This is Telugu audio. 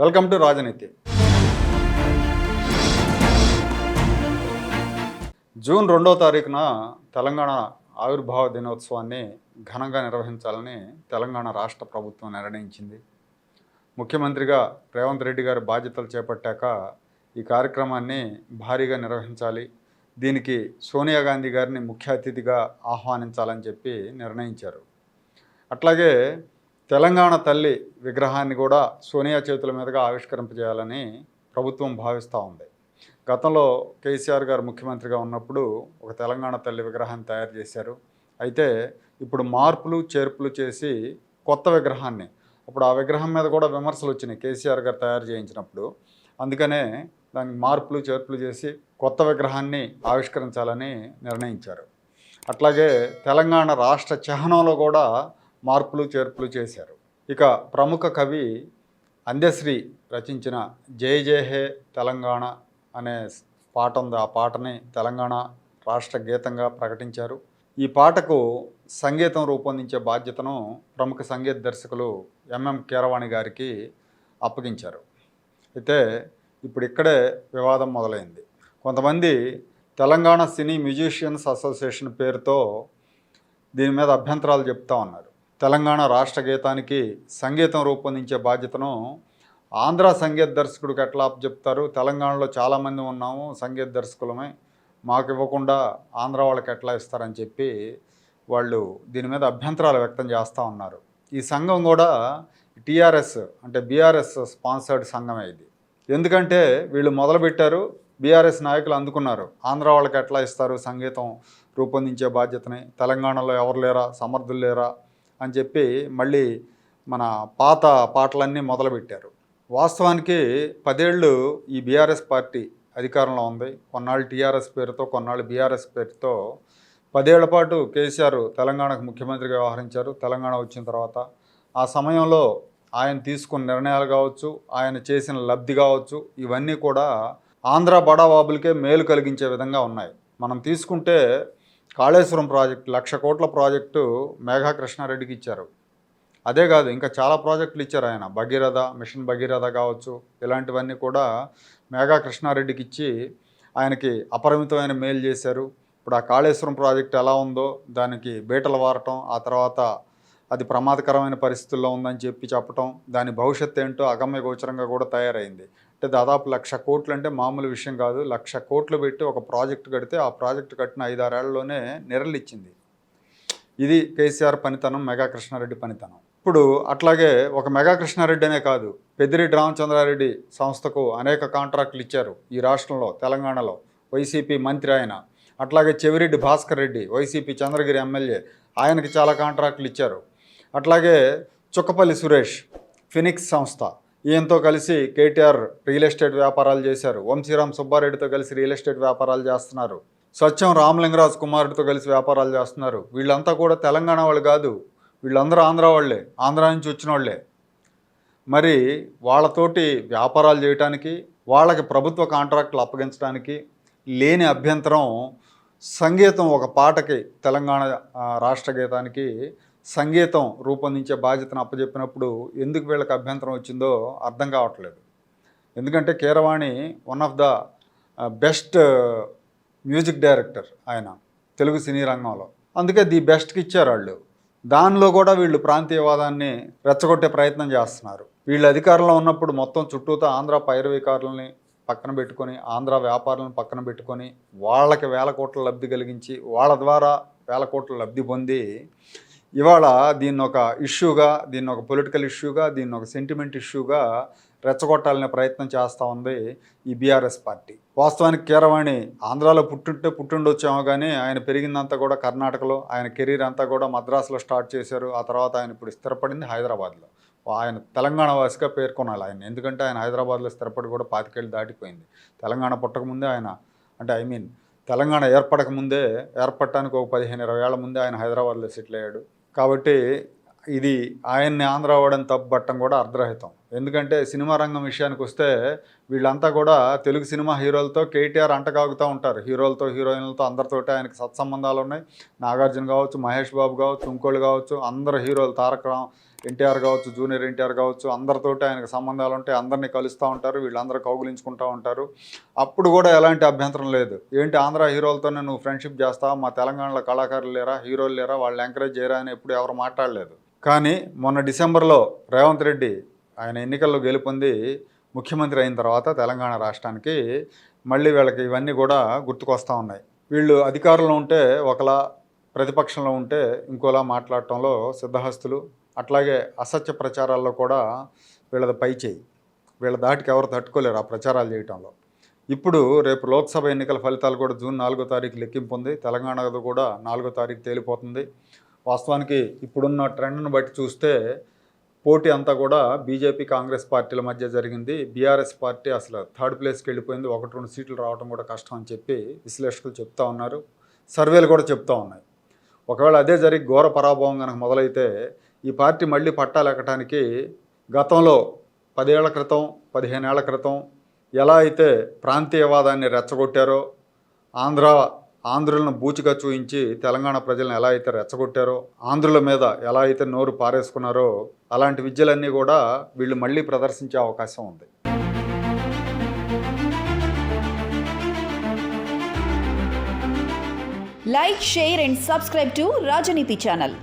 వెల్కమ్ టు రాజనీతి. జూన్ రెండవ తారీఖున తెలంగాణ ఆవిర్భావ దినోత్సవాన్ని ఘనంగా నిర్వహించాలని తెలంగాణ రాష్ట్ర ప్రభుత్వం నిర్ణయించింది. ముఖ్యమంత్రిగా రేవంత్ రెడ్డి గారు బాధ్యతలు చేపట్టాక ఈ కార్యక్రమాన్ని భారీగా నిర్వహించాలి. దీనికి సోనియా గాంధీ గారిని ముఖ్య అతిథిగా ఆహ్వానించాలని చెప్పి నిర్ణయించారు. అట్లాగే తెలంగాణ తల్లి విగ్రహాన్ని కూడా సోనియా చేతుల మీదుగా ఆవిష్కరింపజేయాలని ప్రభుత్వం భావిస్తూ ఉంది. గతంలో కేసీఆర్ గారు ముఖ్యమంత్రిగా ఉన్నప్పుడు ఒక తెలంగాణ తల్లి విగ్రహాన్ని తయారు చేశారు. అయితే ఇప్పుడు మార్పులు చేర్పులు చేసి కొత్త విగ్రహాన్ని అప్పుడు ఆ విగ్రహం మీద కూడా విమర్శలు వచ్చినాయి కేసీఆర్ గారు తయారు చేయించినప్పుడు. అందుకనే దానికి మార్పులు చేర్పులు చేసి కొత్త విగ్రహాన్ని ఆవిష్కరించాలని నిర్ణయించారు. అట్లాగే తెలంగాణ రాష్ట్ర చిహ్నంలో కూడా మార్పులు చేర్పులు చేశారు. ఇక ప్రముఖ కవి అందశ్రీ రచించిన జయ జయ హే తెలంగాణ అనే పాట ఉంది. ఆ పాటని తెలంగాణ రాష్ట్ర గీతంగా ప్రకటించారు. ఈ పాటకు సంగీతం రూపొందించే బాధ్యతను ప్రముఖ సంగీత దర్శకులు ఎంఎం కీరవాణి గారికి అప్పగించారు. అయితే ఇప్పుడు ఇక్కడే వివాదం మొదలైంది. కొంతమంది తెలంగాణ సినీ మ్యూజిషియన్స్ అసోసియేషన్ పేరుతో దీని మీద అభ్యంతరాలు చెప్తా ఉన్నారు. తెలంగాణ రాష్ట్ర గీతానికి సంగీతం రూపొందించే బాధ్యతను ఆంధ్ర సంగీత దర్శకుడికి ఎట్లా చెప్తారు? తెలంగాణలో చాలామంది ఉన్నాము సంగీత దర్శకులమే. మాకు ఇవ్వకుండా ఆంధ్ర వాళ్ళకి ఎట్లా ఇస్తారని చెప్పి వాళ్ళు దీని మీద అభ్యంతరాలు వ్యక్తం చేస్తూ ఉన్నారు. ఈ సంఘం కూడా టీఆర్ఎస్ అంటే బీఆర్ఎస్ స్పాన్సర్డ్ సంఘమే ఇది. ఎందుకంటే వీళ్ళు మొదలుపెట్టారు బీఆర్ఎస్ నాయకులు అందుకున్నారు. ఆంధ్ర వాళ్ళకి ఎట్లా ఇస్తారు? సంగీతం రూపొందించే బాధ్యతని. తెలంగాణలో ఎవరు లేరా? సమర్థులు లేరా? అని చెప్పి మళ్ళీ మన పాత పాటలన్నీ మొదలుపెట్టారు. వాస్తవానికి పదేళ్ళు ఈ బీఆర్ఎస్ పార్టీ అధికారంలో ఉంది. కొన్నాళ్ళు టీఆర్ఎస్ పేరుతో కొన్నాళ్ళు బీఆర్ఎస్ పేరుతో పదేళ్ళ పాటు కేసీఆర్ తెలంగాణకు ముఖ్యమంత్రిగా వ్యవహరించారు. తెలంగాణ వచ్చిన తర్వాత ఆ సమయంలో ఆయన తీసుకున్న నిర్ణయాలు కావచ్చు ఆయన చేసిన లబ్ధి కావచ్చు ఇవన్నీ కూడా ఆంధ్ర బడాబాబులకే మేలు కలిగించే విధంగా ఉన్నాయి. మనం తీసుకుంటే కాళేశ్వరం ప్రాజెక్టు లక్ష కోట్ల ప్రాజెక్టు మేఘా కృష్ణారెడ్డికి ఇచ్చారు. అదే కాదు ఇంకా చాలా ప్రాజెక్టులు ఇచ్చారు ఆయన. భగీరథ మిషన్ భగీరథ కావచ్చు ఇలాంటివన్నీ కూడా మేఘా కృష్ణారెడ్డికి ఇచ్చి ఆయనకి అపరిమితమైన మేలు చేశారు. ఇప్పుడు ఆ కాళేశ్వరం ప్రాజెక్ట్ ఎలా ఉందో దానికి బీటలు వారటం ఆ తర్వాత అది ప్రమాదకరమైన పరిస్థితుల్లో ఉందని చెప్పి చెప్పటం దాని భవిష్యత్తు ఏంటో అగమ్య గోచరంగా కూడా తయారైంది. అంటే దాదాపు లక్ష కోట్లు అంటే మామూలు విషయం కాదు. లక్ష కోట్లు పెట్టి ఒక ప్రాజెక్ట్ కడితే ఆ ప్రాజెక్ట్ కట్టిన ఐదారేళ్ళలోనే నిరలిచ్చింది ఇది కేసీఆర్ పనితనం మెగా కృష్ణారెడ్డి పనితనం. ఇప్పుడు అట్లాగే ఒక మెగా కృష్ణారెడ్డి అనే కాదు పెద్దిరెడ్డి రామచంద్రారెడ్డి సంస్థకు అనేక కాంట్రాక్టులు ఇచ్చారు. ఈ రాష్ట్రంలో తెలంగాణలో వైసీపీ మంత్రి ఆయన. అట్లాగే చెవిరెడ్డి భాస్కర్ రెడ్డి వైసీపీ చంద్రగిరి ఎమ్మెల్యే ఆయనకి చాలా కాంట్రాక్టులు ఇచ్చారు. అట్లాగే చుక్కపల్లి సురేష్ ఫినిక్స్ సంస్థ. ఈయనతో కలిసి కేటీఆర్ రియల్ ఎస్టేట్ వ్యాపారాలు చేశారు. వంశీరామ్ సుబ్బారెడ్డితో కలిసి రియల్ ఎస్టేట్ వ్యాపారాలు చేస్తున్నారు. సత్యం రామలింగరాజు కుమారుడితో కలిసి వ్యాపారాలు చేస్తున్నారు. వీళ్ళంతా కూడా తెలంగాణ వాళ్ళు కాదు. వీళ్ళందరూ ఆంధ్ర వాళ్ళే. ఆంధ్ర నుంచి వచ్చిన వాళ్ళే. మరి వాళ్ళతోటి వ్యాపారాలు చేయటానికి వాళ్ళకి ప్రభుత్వ కాంట్రాక్టులు అప్పగించడానికి లేని అభ్యంతరం సంగీతం ఒక పాటకి తెలంగాణ రాష్ట్ర గీతానికి సంగీతం రూపొందించే బాధ్యతను అప్పచెప్పినప్పుడు ఎందుకు వీళ్ళకి అభ్యంతరం వచ్చిందో అర్థం కావట్లేదు. ఎందుకంటే Keeravani one of the best music director ఆయన తెలుగు సినీ రంగంలో. అందుకే ది బెస్ట్కి ఇచ్చారు వాళ్ళు. దానిలో కూడా వీళ్ళు ప్రాంతీయవాదాన్ని రెచ్చగొట్టే ప్రయత్నం చేస్తున్నారు. వీళ్ళు అధికారంలో ఉన్నప్పుడు మొత్తం చుట్టూతో ఆంధ్ర పైరవీకారులని పక్కన పెట్టుకొని ఆంధ్ర వ్యాపారులను పక్కన పెట్టుకొని వాళ్ళకి వేల కోట్ల లబ్ధి కలిగించి వాళ్ళ ద్వారా వేల కోట్ల లబ్ధి పొంది ఇవాళ దీన్ని ఒక ఇష్యూగా దీన్ని ఒక పొలిటికల్ ఇష్యూగా దీన్ని ఒక సెంటిమెంట్ ఇష్యూగా రెచ్చగొట్టాలనే ప్రయత్నం చేస్తూ ఉంది ఈ బీఆర్ఎస్ పార్టీ. వాస్తవానికి కీరవాణి ఆంధ్రాలో పుట్టుంటే పుట్టుండొచ్చామో కానీ ఆయన పెరిగిందంతా కూడా కర్ణాటకలో ఆయన కెరీర్ అంతా కూడా మద్రాసులో స్టార్ట్ చేశారు ఆ తర్వాత ఆయన ఇప్పుడు స్థిరపడింది హైదరాబాద్లో. ఆయన తెలంగాణ వాసిగా పేర్కొనాలి ఆయన ఎందుకంటే ఆయన హైదరాబాద్లో స్థిరపడి కూడా పాతికేళ్ళు దాటిపోయింది. తెలంగాణ పుట్టకముందే ఆయన అంటే ఐ మీన్ తెలంగాణ ఏర్పడక ముందే ఏర్పడటానికి ఒక పదిహేను ఇరవై ఏళ్ళ ముందే ఆయన హైదరాబాద్లో సెటిల్ అయ్యాడు. కాబట్టి ఇది ఆయన్ని ఆంధ్ర అవ్వడం తప్పుపట్టడం కూడా అర్ధరహితం. ఎందుకంటే సినిమా రంగం విషయానికి వస్తే వీళ్ళంతా కూడా తెలుగు సినిమా హీరోలతో కేటీఆర్ అంటకాగుతూ ఉంటారు. హీరోలతో హీరోయిన్లతో అందరితోటి ఆయనకి సత్సంబంధాలు ఉన్నాయి. నాగార్జున కావచ్చు మహేష్ బాబు కావచ్చు ఇంకోళ్ళు కావచ్చు అందరు హీరోలు. తారక రామ్ ఎన్టీఆర్ కావచ్చు జూనియర్ ఎన్టీఆర్ కావచ్చు అందరితోటి ఆయనకు సంబంధాలు ఉంటాయి అందరినీ కలుస్తూ ఉంటారు వీళ్ళందరూ కౌగులించుకుంటూ ఉంటారు. అప్పుడు కూడా ఎలాంటి అభ్యంతరం లేదు. ఏంటి ఆంధ్ర హీరోలతోనే నువ్వు ఫ్రెండ్షిప్ చేస్తావు? మా తెలంగాణలో కళాకారులు లేరా? హీరోలు లేరా? వాళ్ళు ఎంకరేజ్ చేయరా? అని ఎప్పుడు ఎవరు మాట్లాడలేదు. కానీ మొన్న డిసెంబర్లో రేవంత్ రెడ్డి ఆయన ఎన్నికల్లో గెలుపొంది ముఖ్యమంత్రి అయిన తర్వాత తెలంగాణ రాష్ట్రానికి మళ్ళీ వీళ్ళకి ఇవన్నీ కూడా గుర్తుకొస్తూ ఉన్నాయి. వీళ్ళు అధికారంలో ఉంటే ఒకలా ప్రతిపక్షంలో ఉంటే ఇంకోలా మాట్లాడటంలో సిద్ధహస్తులు అట్లాగే అసత్య ప్రచారాల్లో కూడా వీళ్ళది పై చేయి. వీళ్ళ దాటికి ఎవరు తట్టుకోలేరు ఆ ప్రచారాలు చేయటంలో. ఇప్పుడు రేపు లోక్సభ ఎన్నికల ఫలితాలు కూడా జూన్ నాలుగో తారీఖు లెక్కింపు ఉంది. తెలంగాణలో కూడా నాలుగో తారీఖు తేలిపోతుంది. వాస్తవానికి ఇప్పుడున్న ట్రెండ్ను బట్టి చూస్తే పోటీ అంతా కూడా బీజేపీ కాంగ్రెస్ పార్టీల మధ్య జరిగింది. బీఆర్ఎస్ పార్టీ అసలు థర్డ్ ప్లేస్కి వెళ్ళిపోయింది. ఒకటి రెండు సీట్లు రావడం కూడా కష్టం అని చెప్పి విశ్లేషకులు చెప్తా ఉన్నారు. సర్వేలు కూడా చెప్తా ఉన్నాయి. ఒకవేళ అదే జరిగి ఘోర పరాభవం కనుక మొదలైతే ఈ పార్టీ మళ్ళీ పట్టాలెక్కటానికి గతంలో పదేళ్ళ క్రితం పదిహేనేళ్ళ క్రితం ఎలా అయితే ప్రాంతీయవాదాన్ని రెచ్చగొట్టారో ఆంధ్ర ఆంధ్రులను బూచిగా చూయించి తెలంగాణ ప్రజలను ఎలా అయితే రెచ్చగొట్టారో ఆంధ్రుల మీద ఎలా అయితే నోరు పారేసుకున్నారో అలాంటి విద్యలన్నీ కూడా వీళ్ళు మళ్ళీ ప్రదర్శించే అవకాశం ఉంది. Like share and subscribe to Rajaneethi channel